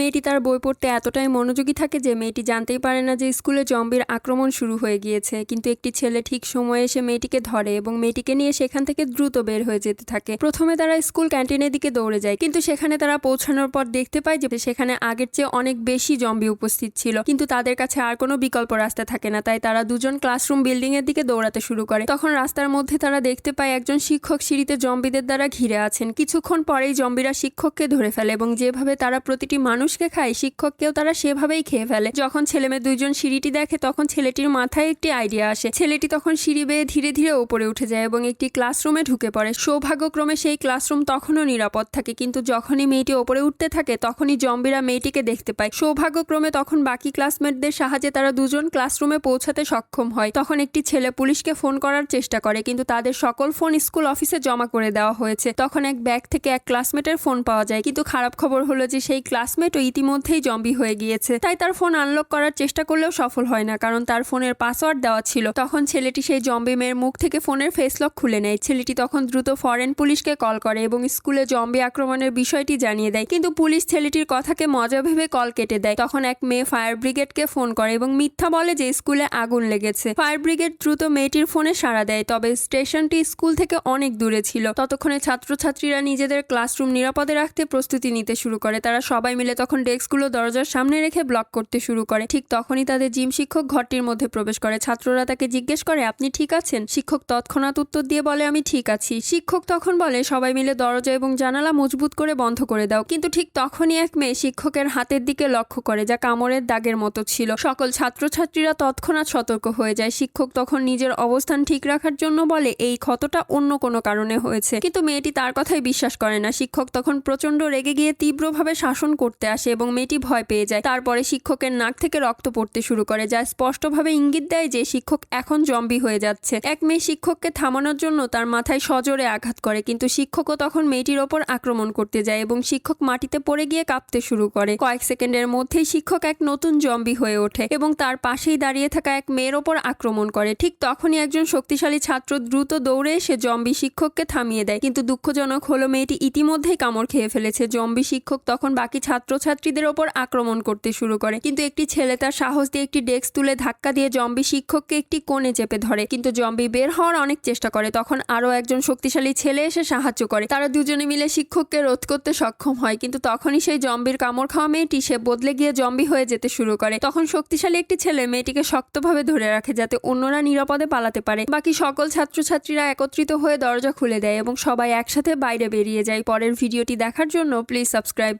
মেয়েটি তার বই পড়তে এতটাই মনোযোগী থাকে যে মেয়েটি জানতেই পারে না যে স্কুলে জম্বির আক্রমণ শুরু হয়ে গিয়েছে। কিন্তু একটি ছেলে ঠিক সময়ে এসে মেয়েটিকে ধরে এবং মেয়েটিকে নিয়ে সেখান থেকে দ্রুত বের হয়ে যেতে থাকে। প্রথমে তারা স্কুল ক্যান্টিনের দিকে দৌড়ে যায়, কিন্তু সেখানে তারা পৌঁছানোর পর দেখতে পায় যে সেখানে আগের চেয়ে অনেক বেশি জম্বি উপস্থিত ছিল। কিন্তু তাদের কাছে আর কোনো বিকল্প রাস্তা থাকে না, তাই তারা দুজন ক্লাসরুম বিল্ডিং এর দিকে দৌড়াতে শুরু করে। তখন রাস্তার মধ্যে তারা দেখতে পায় একজন শিক্ষক সিঁড়িতে জম্বিদের দ্বারা ঘিরে আছেন। কিছুক্ষণ পরেই জম্বিরা শিক্ষককে ধরে ফেলে এবং যেভাবে তারা প্রতিটি মানুষকে খায়, শিক্ষককেও তারা সেভাবেই খেয়ে ফেলে। যখন ছেলে মেয়ে দুইজন সিঁড়িটি দেখে, তখন ছেলেটির মাথায় একটি আইডিয়া আসে। ছেলেটি তখন সিঁড়ি বেয়ে ধীরে ধীরে উপরে উঠে যায় এবং একটি ক্লাসরুমে ঢুকে পড়ে। সৌভাগ্যক্রমে সেই ক্লাসরুম তখনও নিরাপদ থাকে, কিন্তু যখনই মেয়েটি ওপরে উঠতে থাকে, তখনই জম্বিরা মেয়েটিকে দেখতে পায়। সৌভাগ্যক্রমে তখন বাকি ক্লাসমেটদের সাহায্যে তারা দুজন ক্লাসরুমে পৌঁছাতে সক্ষম হয়। তখন একটি ছেলে পুলিশকে ফোন করার চেষ্টা করে, কিন্তু তাদের সকল ফোন স্কুল অফিসে জমা করে দেওয়া হয়েছে। তখন এক ব্যাগ থেকে এক ক্লাসমেটের ফোন পাওয়া যায়, কিন্তু খারাপ খবর হলো যে সেই ক্লাসমেটও ইতিমধ্যেই জম্বি হয়ে গিয়েছে। তাই তার ফোন আনলক করার চেষ্টা করলেও সফল হয় না, কারণ তার ফোনের পাসওয়ার্ড দেওয়া ছিল। তখন ছেলেটি সেই জম্বি মেয়ের মুখ থেকে ফোনের ফেস লক খুলে নেয়। ছেলেটি তখন দ্রুত ফরেন পুলিশকে কল করে এবং স্কুলে জম্বি আক্রমণের বিষয়টি জানিয়ে দেয়। কিন্তু পুলিশ ছেলেটির কথাকে মজা ভেবে কল কেটে দেয়। তখন এক মেয়ে ফায়ার ব্রিগেডকে ফোন করে এবং মিথ্যা বলে যে স্কুলে আগুন লেগেছে। ফায়ার ব্রিগেড দ্রুত মেয়েটির ফোনে সাড়া দেয়, তবে স্টেশনটি স্কুল থেকে অনেক দূরে ছিল। ততক্ষণে ছাত্রছাত্রীরা নিজেদের ক্লাসরুম নিরাপদে রাখতে প্রস্তুতি নিতে শুরু করে। তারা সবাই মিলে তখন ডেস্কগুলো দরজার সামনে রেখে ব্লক করতে শুরু করে। ঠিক তখনই তাদের জিম শিক্ষক ঘরটির মধ্যে প্রবেশ করে। ছাত্ররা তাকে জিজ্ঞেস করে, আপনি ঠিক আছেন? শিক্ষক তৎক্ষণাৎ উত্তর দিয়ে বলে, আমি ঠিক আছি। শিক্ষক তখন বলে, সবাই মিলে দরজা এবং জানালা মজবুত করে বন্ধ করে দাও। কিন্তু ঠিক তখনই এক মেয়ে শিক্ষকের হাতের দিকে লক্ষ্য করে, যা কামড়ের দাগের মতো ছিল। সকল ছাত্রছাত্রীরা তৎক্ষণাৎ সতর্ক হয়ে যায়। শিক্ষক তখন নিজের অবস্থান ঠিক রাখার জন্য বলে, এই ক্ষতটা অন্য কোনো কারণে হয়েছে। কিন্তু মেয়েটি তার কথাই বিশ্বাস করে না। শিক্ষক তখন প্রচণ্ড রেগে গিয়ে তীব্রভাবে শাসন করতে আসে এবং মেয়েটি ভয় পেয়ে যায়। তারপরে শিক্ষকের নাক থেকে রক্ত পড়তে শুরু করে, যা স্পষ্টভাবে ইঙ্গিত দেয় যে শিক্ষক এখন জম্বি হয়ে যাচ্ছে। এক মেয়ে শিক্ষককে থামানোর জন্য তার মাথায় সজোরে আঘাত করে, কিন্তু শিক্ষকও তখন মেয়েটির ওপর আক্রমণ করতে যায় এবং শিক্ষক মাটিতে পড়ে গিয়ে কাঁপতে শুরু করে। কয়েক সেকেন্ডের মধ্যেই শিক্ষক এক নতুন জম্বি হয়ে ওঠে এবং তার পাশেই দাঁড়িয়ে থাকা এক মেয়ের ওপর আক্রমণ করে। ঠিক তখনই একজন শক্তিশালী ছাত্র দ্রুত দৌড়ে এসে জম্বি শিক্ষককে থামিয়ে দেয়, কিন্তু দুঃখজনক হলো মেয়েটি ইতিমধ্যেই কামড় খেয়ে ফেলেছে। জম্বি শিক্ষক তখন বাকি ছাত্রছাত্রীদের ওপর আক্রমণ করতে শুরু করে। কিন্তু একটি ছেলে তার সাহস দিয়ে একটি ডেস্ক তুলে ধাক্কা দিয়ে জম্বি শিক্ষককে একটি কোণে চেপে ধরে। কিন্তু জম্বি বের হওয়ার অনেক চেষ্টা করে। তখন আরও একজন শক্তিশালী ছেলে এসে সাহায্য করে। তারা দুজনে মিলে শিক্ষককে রোধ করতে সক্ষম হয়। কিন্তু তখনই সেই জম্বির কামড় খাওয়া মেয়েটি সে বদলে গিয়ে জম্বি হয়ে যেতে শুরু করে। তখন শক্তিশালী একটি ছেলে মেয়েটিকে শক্তভাবে ধরে রাখে যাতে অন্যরা নিরাপদে পালাতে পারে। বাকি সকল ছাত্রছাত্রীরা একত্রিত হয়ে দরজা খুলে দেয় এবং সবাই একসাথে বাইরে বেরিয়ে যায়। পরের ভিডিওটি দেখার জন্য প্লিজ সাবস্ক্রাইব।